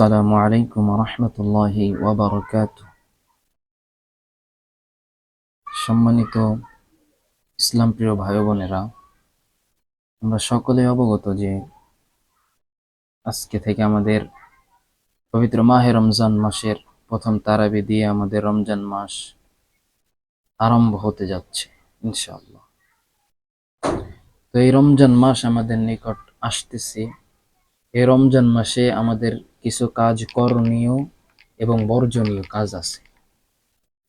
السلام عليكم ورحمة الله وبركاته সম্মানিত ইসলাম প্রিয় ভাই ও বোনেরা আমরা সকলে অবগত যে আজকে থেকে আমাদের পবিত্র মাহে রমজান মাসের প্রথম তারাবি দিয়ে আমাদের রমজান মাস আরম্ভ হতে যাচ্ছে ইনশাআল্লাহ তো এই রমজান মাস আমাদের নিকট আসতেছে এই রমজান মাসে আমাদের কিছু কাজ করণীয় এবং বর্জনীয় কাজ আছে।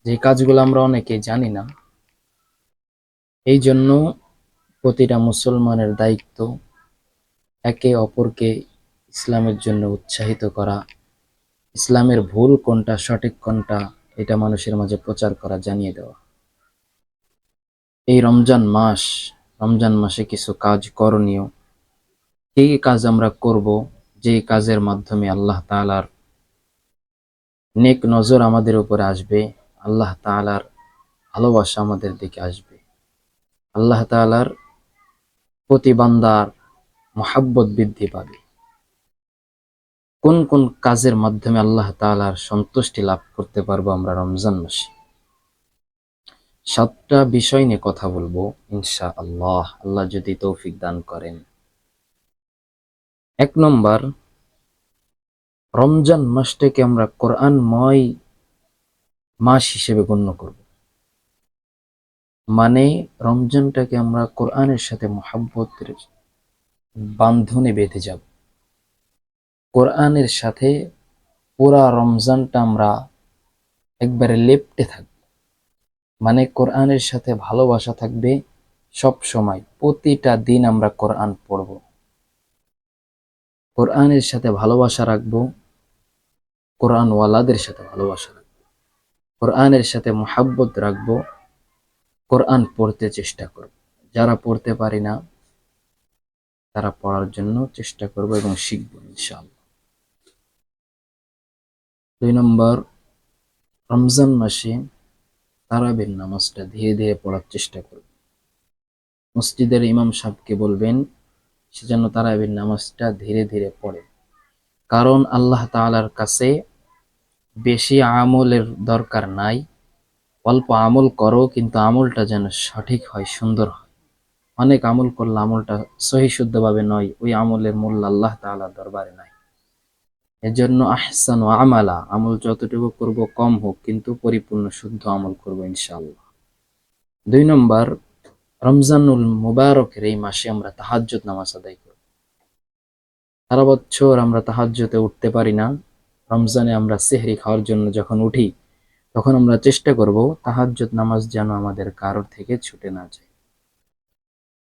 যে কাজগুলো আমরা অনেকে জানি না। এই জন্য প্রতিটা মুসলমানের দায়িত্ব একে অপরকে ইসলামের জন্য উৎসাহিত করা। ইসলামের ভুল কোনটা, সঠিক কোনটা, এটা মানুষের মাঝে প্রচার করা, জানিয়ে দেওয়া। এই রমজান মাস, রমজান মাসে কিছু কাজ করণীয়। কি কাজ আমরা করব, যে কাজের মাধ্যমে আল্লাহ তাআলার নেক নজর আমাদের উপরে আসবে, আল্লাহ তাআলার ভালোবাসা আমাদের দিকে আসবে। আল্লাহ তাআলার প্রতি বান্দার মহাব্বত বৃদ্ধি পাবে। কোন কোন কাজের মাধ্যমে আল্লাহ তাআলার সন্তুষ্টি লাভ করতে পারব আমরা রমজান মাসে? সাতটা বিষয় নিয়ে কথা বলব ইনশা আল্লাহ আল্লাহ যদি তৌফিক দান করেন। এক নম্বর, রমজান মাসটাকে আমরা কোরআনময় মাস হিসেবে গণ্য করব। মানে রমজানটাকে আমরা কোরআনের সাথে মহাব্বতের বান্ধনে বেঁধে যাব। কোরআনের সাথে পুরা রমজানটা আমরা একবারে লেপটে থাকব। মানে কোরআনের সাথে ভালোবাসা থাকবে সব সময়। প্রতিটা দিন আমরা কোরআন পড়ব। কোরআনের সাথে ভালোবাসা রাখব, কোরআনওয়ালাদের সাথে ভালোবাসা রাখব, কোরআনের সাথে মোহাব্বত রাখব, কোরআন পড়তে চেষ্টা করব। যারা পড়তে পারি না, তারা পড়ার জন্য চেষ্টা করব এবং শিখব ইনশাআল্লাহ। দুই নম্বর, রমজান মাসে তারাবির নামাজটা ধীরে ধীরে পড়ার চেষ্টা করব। মসজিদের ইমাম সাহেবকে বলবেন সেজন্য তারাবির নামাজটা ধীরে ধীরে পড়ে। কারণ আল্লাহ তাআলার কাছে বেশি আমলের দরকার নাই। অল্প আমল করো, কিন্তু আমলটা যেন সঠিক হয়, সুন্দর হয়। অনেক আমল করলে আমলটা সহি শুদ্ধভাবে নয়, ওই আমলের মূল্য আল্লাহ তাআলার দরবারে নাই। এজন্য আহসান ও আমালা, আমল যতটুকু করব কম হোক, কিন্তু পরিপূর্ণ শুদ্ধ আমল করব ইনশাআল্লাহ। দুই নম্বর রমজানুল মুবারকের এই মাসে আমরা তাহাজ্জুদ নামাজ আদায় করব সারা বছর আমরা তাহাজ্জুদে উঠতে পারি না। রমজানে আমরা সেহরি খাওয়ার জন্য যখন উঠি, তখন আমরা চেষ্টা করব তাহাজ্জুদ নামাজ যেন আমাদের কারোর থেকে ছুটে না যায়।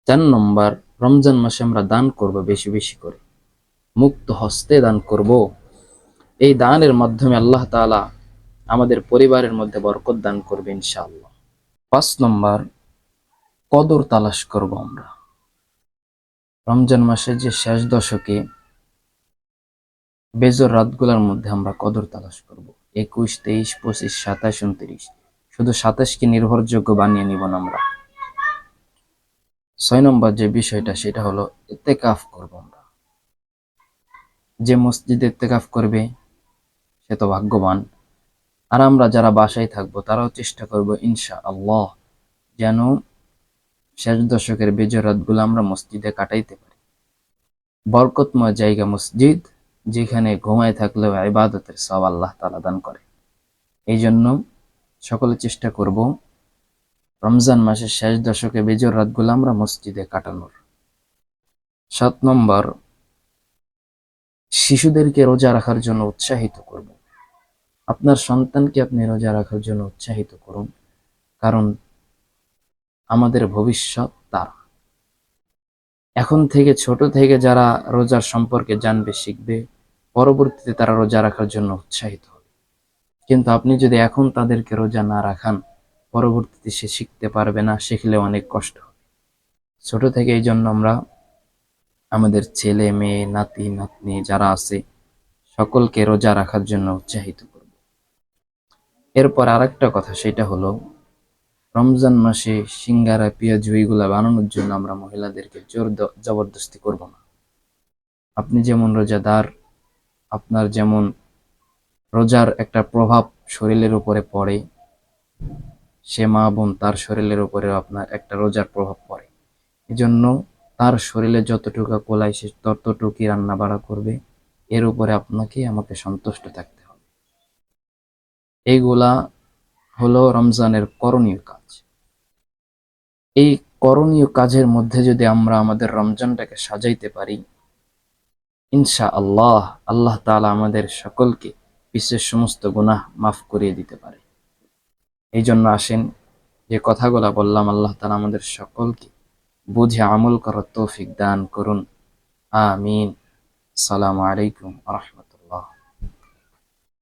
চার নম্বর, রমজান মাসে আমরা দান করব বেশি বেশি করে। মুক্ত হস্তে দান করব। এই দানের মাধ্যমে আল্লাহ তাআলা আমাদের পরিবারের মধ্যে বরকত দান করবে ইনশাআল্লাহ। পাঁচ নম্বর কদর তালাশ করব আমরা। রমজান মাসের যে শেষ দশকে বেজর রাতগুলোর মধ্যে আমরা কদর তালাশ করব। একুশ, তেইশ, পঁচিশ, সাতাশ, উনত্রিশ। শুধু সাতাশকে নির্ভরযোগ্য বানিয়ে নিব না আমরা। ছয় নম্বর যে বিষয়টা, সেটা হলো ইত্তেকাফ করব আমরা। যে মসজিদে ইত্তেকাফ করবে, সে তো ভাগ্যবান। আর আমরা যারা বাসায় থাকব, তারাও চেষ্টা করব ইনশা আল্লাহ যেন শেষ দশকের বেজর রাতগুলো আমরা মসজিদে কাটাইতে পারি। বরকতময় জায়গা মসজিদ, যেখানে ঘুমায় থাকলেও ইবাদতের সব আল্লাহ তালা দান করে। এই জন্য সকলে চেষ্টা করব রমজান মাসের শেষ দশকে বেজর রাতগুলো আমরা মসজিদে কাটানোর। সাত নম্বর, শিশুদেরকে রোজা রাখার জন্য উৎসাহিত করব। আপনার সন্তানকে আপনি রোজা রাখার জন্য উৎসাহিত করুন, কারণ আমাদের ভবিষ্যৎ তারা। এখন থেকে ছোট থেকে যারা রোজার সম্পর্কে জানবে, শিখবে, পরবর্তীতে তারা রোজা রাখার জন্য উৎসাহিত হবে। কিন্তু আপনি যদি এখন তাদেরকে রোজা না রাখান, পরবর্তীতে সে শিখতে পারবে না, শিখলে অনেক কষ্ট হবে। ছোট থেকে এই জন্য আমরা আমাদের ছেলে, মেয়ে, নাতি, নাতনি যারা আছে, সকলকে রোজা রাখার জন্য উৎসাহিত করব। এরপর আরেকটা কথা, সেটা হলো রমজান মাসে সিঙ্গারা, পেঁয়াজ ওইগুলা বানানোর জন্য আমরা মহিলাদেরকে জোর জবরদস্তি করব না। আপনি যেমন রোজাদার, আপনার যেমন রোজার একটা প্রভাব শরীরের উপরে পড়ে, সে মা বোন তার শরীরের উপরে আপনার একটা রোজার প্রভাব পড়ে। এজন্য তার শরীরে যতটুকু কোলাই সে ততটুকুই রান্না বাড়া করবে, এর উপরে আপনাকে আমাকে সন্তুষ্ট থাকতে হবে। এইগুলা হলো রমজানের করণীয় কাজ। এই করণীয় কাজের মধ্যে যদি আমরা আমাদের রমজানটাকে সাজাইতে পারি ইনশা আল্লাহ আল্লাহ তাআলা আমাদের সকলকে বিশ্বের সমস্ত গুনাহ মাফ করিয়ে দিতে পারে। এই জন্য আসেন, যে কথাগুলা বললাম, আল্লাহ তালা আমাদের সকলকে বুঝে আমল করার তৌফিক দান করুন। আমিন। সালামু আলাইকুম রহমত